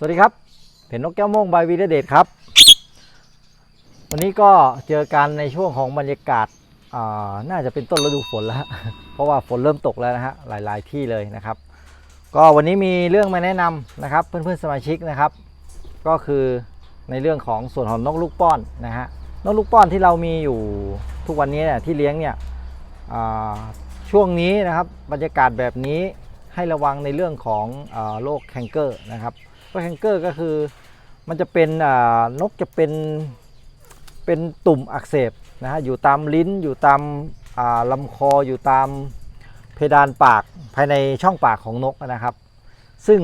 สวัสดีครับเพนนกแก้วโม่งบายวีเดเดตครับ วันนี้ก็เจอกันในช่วงของบรรยากาศน่าจะเป็นต้นฤดูฝนแล้วเพราะว่าฝนเริ่มตกแล้วนะฮะหลาย ๆ ที่เลยนะครับ ก็วันนี้มีเรื่องมาแนะนำนะครับ เพื่อน ๆ สมาชิกนะครับ ก็คือในเรื่องของส่วนของนกลูกป้อนนะฮะนกลูกป้อนที่เรามีอยู่ทุกวันนี้เนี่ยที่เลี้ยงเนี่ยช่วงนี้นะครับบรรยากาศแบบนี้ให้ระวังในเรื่องของอโรคแคนเกอร์นะครับ โรคแคนเกอร์ก็คือมันจะเป็นอ่านกจะเป็นเป็นตุ่มอักเสบนะฮะอยู่ตามลิ้นอยู่ตามาลำคออยู่ตามเพดานปากภายในช่องปากของนกนะครับ ซึ่ง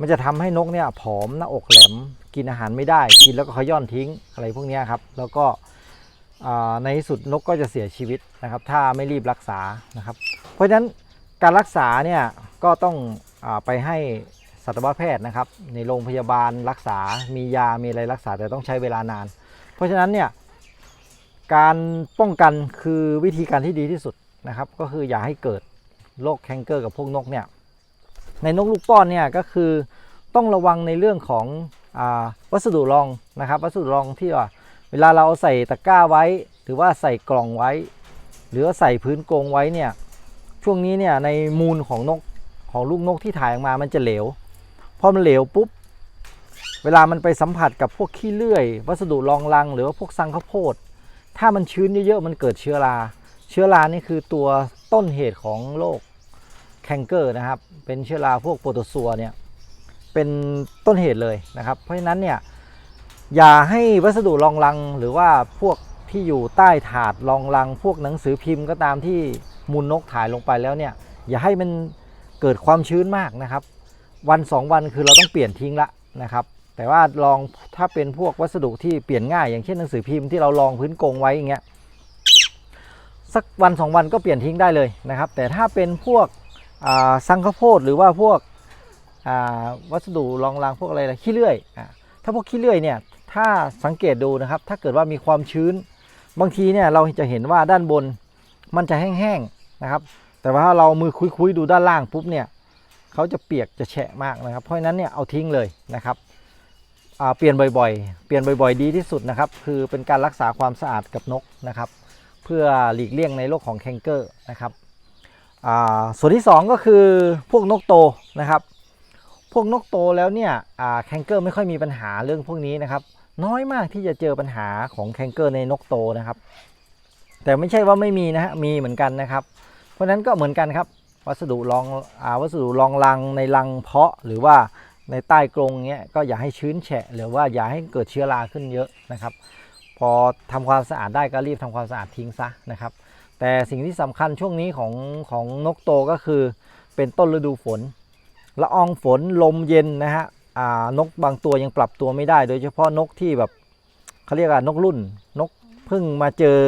มันจะทำให้นกเนี่ยผอมหน้าอกแหลมกินอาหารไม่ได้ กินแล้วก็ขย้อนทิ้งอะไรพวกนี้ครับ แล้วก็ในที่สุดนกก็จะเสียชีวิตนะครับ ถ้าไม่รีบรักษานะครับ เพราะฉะนั้นการรักษาเนี่ยก็ต้องอไปให้ สัตวแพทย์นะครับ ในโรงพยาบาลรักษา มียา มีอะไรรักษาแต่ต้องใช้เวลานาน เพราะฉะนั้นเนี่ยการป้องกันคือวิธีการที่ดีที่สุดนะครับ ก็คืออย่าให้เกิดโรคแคนเกอร์กับพวกนกเนี่ย ในนกลูกป้อนเนี่ยก็คือต้องระวังในเรื่องของอวัสดุรองนะครับ วัสดุรองที่ว่าเวลาเราเอาใส่ตะกร้าไว้ หรือว่าใส่กล่องไว้ หรือว่าใส่พื้นกรงไว้เนี่ยช่วงนี้เนี่ยในมูลของนกของลูกนกที่ถ่ายออกมามันจะเหลว พอมันเหลวปุ๊บ เวลามันไปสัมผัสกับพวกขี้เลื่อย วัสดุรองรัง หรือว่าพวกซังข้าวโพด ถ้ามันชื้นเยอะๆมันเกิดเชื้อรา เชื้อรานี่คือตัวต้นเหตุของโรคแคนเกอร์นะครับ เป็นเชื้อราพวกโปรโตซัวเนี่ยเป็นต้นเหตุเลยนะครับ เพราะฉะนั้นเนี่ยอย่าให้วัสดุรองรังหรือว่าพวกที่อยู่ใต้ถาดรองรัง พวกหนังสือพิมพ์ก็ตามที่มูลนกถ่ายลงไปแล้วเนี่ยอย่าให้มันเกิดความชื้นมากนะครับ วันสองวันคือเราต้องเปลี่ยนทิ้งละนะครับ แต่ว่าลองถ้าเป็นพวกวัสดุที่เปลี่ยนง่าย อย่างเช่นหนังสือพิมพ์ที่เราลองพื้นกรงไว้อย่างเงี้ยสักวันสองวันก็เปลี่ยนทิ้งได้เลยนะครับ แต่ถ้าเป็นพวกสังข้าวโพดหรือว่าพวกวัสดุรองรางพวกอะไรล่ะขี้เลื่อยอถ้าพวกขี้เลื่อยเนี่ยถ้าสังเกตดูนะครับ ถ้าเกิดว่ามีความชื้น บางทีเนี่ยเราจะเห็นว่าด้านบนมันจะแห้งๆนะครับ แต่ว่าเรามือคุยๆดูด้านล่างปุ๊บเนี่ย เขาจะเปียกจะแฉะมากนะครับ เพราะฉะนั้นเนี่ยเอาทิ้งเลยนะครับเปลี่ยนบ่อยๆ เปลี่ยนบ่อยๆ ดีที่สุดนะครับ คือเป็นการรักษาความสะอาดกับนกนะครับ เพื่อหลีกเลี่ยงในโรคของแคนเกอร์นะครับส่วนที่ 2 ก็คือพวกนกโตนะครับ พวกนกโตแล้วเนี่ยแคนเกอร์ไม่ค่อยมีปัญหาเรื่องพวกนี้นะครับ น้อยมากที่จะเจอปัญหาของแคนเกอร์ในนกโตนะครับ แต่ไม่ใช่ว่าไม่มีนะฮะมีเหมือนกันนะครับ เพราะฉะนั้นก็เหมือนกันครับ วัสดุรองอาวัสดุรองรังในรังเพาะหรือว่าในใต้กรงเงี้ยก็อย่าให้ชื้นแฉะหรือว่าอย่าให้เกิดเชื้อราขึ้นเยอะนะครับ พอทำความสะอาดได้ก็รีบทำความสะอาดทิ้งซะนะครับ แต่สิ่งที่สำคัญช่วงนี้ของของนกโตก็คือเป็นต้นฤดูฝนละอองฝนลมเย็นนะฮะนกบางตัวยังปรับตัวไม่ได้ โดยเฉพาะนกที่แบบเขาเรียกว่านกรุ่น นกเพิ่งมาเจอ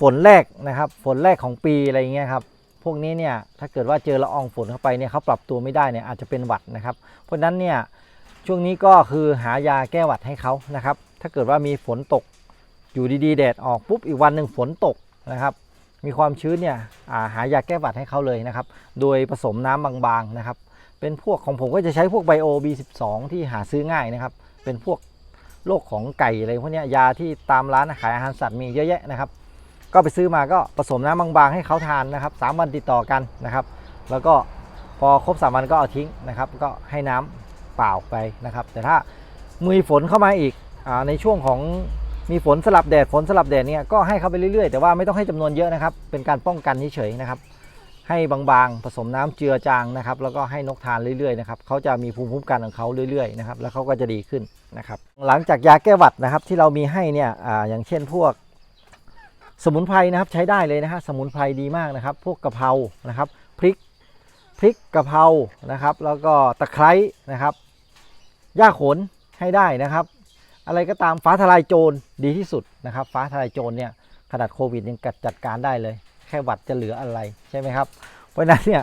ฝนแรกนะครับ ฝนแรกของปีอะไรเงี้ยครับ พวกนี้เนี่ยถ้าเกิดว่าเจอละอองฝนเข้าไปเนี่ยเขาปรับตัวไม่ได้เนี่ยอาจจะเป็นหวัดนะครับ เพราะฉะนั้นเนี่ยช่วงนี้ก็คือหายาแก้หวัดให้เขานะครับ ถ้าเกิดว่ามีฝนตกอยู่ดีๆ แดดออกปุ๊บอีกวันหนึ่งฝนตกนะครับมีความชื้นเนี่ยาหายาแก้หวัดให้เขาเลยนะครับ โดยผสมน้ำบางๆนะครับ เป็นพวกของผมก็จะใช้พวกไบโอ B12 ที่หาซื้อง่ายนะครับ เป็นพวกโรคของไก่อะไรพวกนี้ยาที่ตามร้านขายอาหารสัตว์มีเยอะแยะนะครับ ก็ไปซื้อมาก็ผสมน้ำบางๆให้เขาทานนะครับสามวันติดต่อกันนะครับ แล้วก็พอครบสามวันก็เอาทิ้งนะครับ ก็ให้น้ำเปล่าไปนะครับ แต่ถ้ามีฝนเข้ามาอีกอาในช่วงของมีฝนสลับแดดฝนสลับแดดเนี่ยก็ให้เขาไปเรื่อยๆ แต่ว่าไม่ต้องให้จำนวนเยอะนะครับ เป็นการป้องกันเฉยๆนะครับ ให้บางๆ ผสมน้ำเจือจางนะครับ แล้วก็ให้นกทานเรื่อยๆนะครับเขาจะมีภูมิคุ้มกันของเขาเรื่อยๆนะครับแล้วเขาก็จะดีขึ้นนะครับ หลังจากยาแก้หวัดนะครับที่เรามีให้เนี่ยอาอย่างเช่นพวก สมุนไพรนะครับใช้ได้เลยนะฮะสมุนไพรดีมากนะครับ พวกกะเพรานะครับพริกพริกกะเพรานะครับ แล้วก็ตะไคร้นะครับหญ้าขนให้ได้นะครับ อะไรก็ตามฟ้าทลายโจรดีที่สุดนะครับ ฟ้าทลายโจรเนี่ยขนาดโควิดยังกัดจัดการได้เลย แค่หวัดจะเหลืออะไรใช่ไหมครับ เพราะฉะนั้นเนี่ย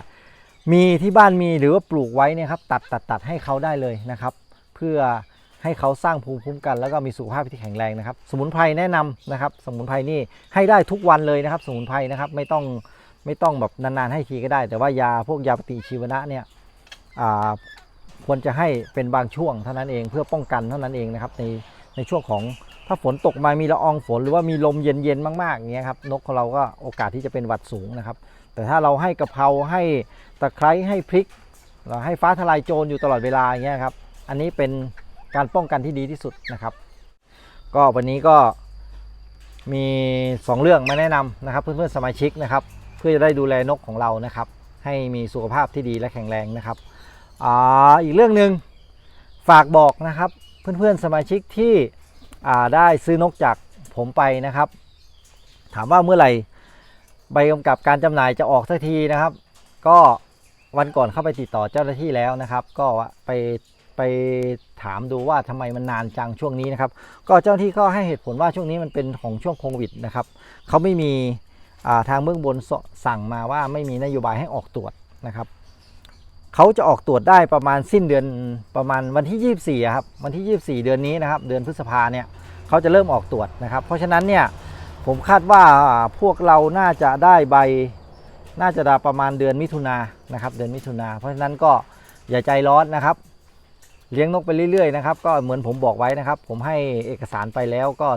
มีที่บ้านมีหรือว่าปลูกไว้เนี่ยครับตัดตัดตัดให้เขาได้เลยนะครับ เพื่อ ให้เขาสร้างภูมิคุ้มกัน แล้วก็มีสุขภาพที่แข็งแรงนะครับ สมุนไพรแนะนำนะครับ สมุนไพรนี่ให้ได้ทุกวันเลยนะครับ สมุนไพรนะครับไม่ต้องไม่ต้องแบบนานๆให้ทีก็ได้ แต่ว่ายาพวกยาปฏิชีวนะเนี่ยควรจะให้เป็นบางช่วงเท่านั้นเองเพื่อป้องกันเท่านั้นเองนะครับในในช่วงของถ้าฝนตกมามีละอองฝนหรือว่ามีลมเย็นๆมากๆอย่างเงี้ยครับนกของเราก็โอกาสที่จะเป็นหวัดสูงนะครับ แต่ถ้าเราให้กะเพราให้ตะไคร้ให้พริกเราให้ฟ้าทลายโจรอยู่ตลอดเวลาอย่างเงี้ยครับอันนี้เป็น การป้องกันที่ดีที่สุดนะครับ ก็วันนี้ก็มี 2 เรื่องมาแนะนำนะครับ เพื่อนๆสมาชิกนะครับ เพื่อจะได้ดูแลนกของเรานะครับ ให้มีสุขภาพที่ดีและแข็งแรงนะครับออีกเรื่องหนึ่งฝากบอกนะครับ เพื่อนๆสมาชิกที่ได้ซื้อนกจากผมไปนะครับ ถามว่าเมื่อไหร่ใบกำกับการจำหน่ายจะออกสักทีนะครับ ก็วันก่อนเข้าไปติดต่อเจ้าหน้าที่แล้วนะครับ ก็ไป ไปถามดูว่าทำไมมันนานจังช่วงนี้นะครับ ก็เจ้าหน้าที่ก็ให้เหตุผลว่าช่วงนี้มันเป็นของช่วงโควิดนะครับเขาไม่มีทางเบื้องบนสสั่งมาว่าไม่มีนโยบายให้ออกตรวจนะครับเขาจะออกตรวจได้ประมาณสิ้นเดือนประมาณวันที่ 24ครับวันที่ 24 เดือนนี้นะครับ เดือนพฤษภาเนี่ยเขาจะเริ่มออกตรวจนะครับ เพราะฉะนั้นเนี่ยผมคาดว่าพวกเราน่าจะได้ใบน่าจะได้ประมาณเดือนมิถุนานะครับ เดือนมิถุนาเพราะฉะนั้นก็อย่าใจร้อนนะครับ เลี้ยงนกไปเรื่อยๆนะครับก็เหมือนผมบอกไว้นะครับ ผมให้เอกสารไปแล้วก็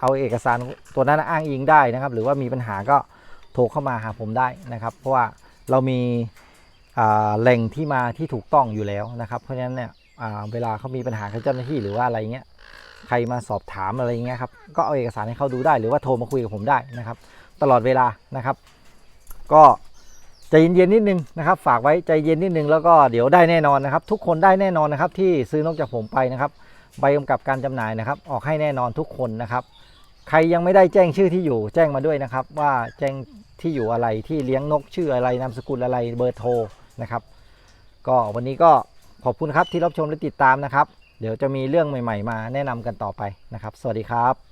เอาเอกสารตัวนั้นอ้างอิงได้นะครับ หรือว่ามีปัญหาก็โทรเข้ามาหาผมได้นะครับ เพราะว่าเรามีแหล่งที่มาที่ถูกต้องอยู่แล้วนะครับ เพราะฉะนั้นเนี่ยเวลาเขามีปัญหากับเจ้าหน้าที่หรือว่าอะไรเงี้ยใครมาสอบถามอะไรเงี้ยครับก็เอาเอกสารให้เขาดูได้ หรือว่าโทรมาคุยกับผมได้นะครับ ตลอดเวลานะครับ ก็ ใจเย็นๆนิดนึงนะครับ ฝากไว้ใจเย็นนิดนึงแล้วก็เดี๋ยวได้แน่นอนนะครับ ทุกคนได้แน่นอนนะครับ ที่ซื้อนกจากผมไปนะครับ ใบกำกับการจำหน่ายนะครับ ออกให้แน่นอนทุกคนนะครับ ใครยังไม่ได้แจ้งชื่อที่อยู่ แจ้งมาด้วยนะครับ ว่าแจ้งที่อยู่อะไรที่เลี้ยงนกชื่ออะไรนามสกุลอะไรเบอร์โทรนะครับ ก็วันนี้ก็ขอบคุณครับที่รับชมและติดตามนะครับ เดี๋ยวจะมีเรื่องใหม่ ๆ มาแนะนำกันต่อไปนะครับ สวัสดีครับ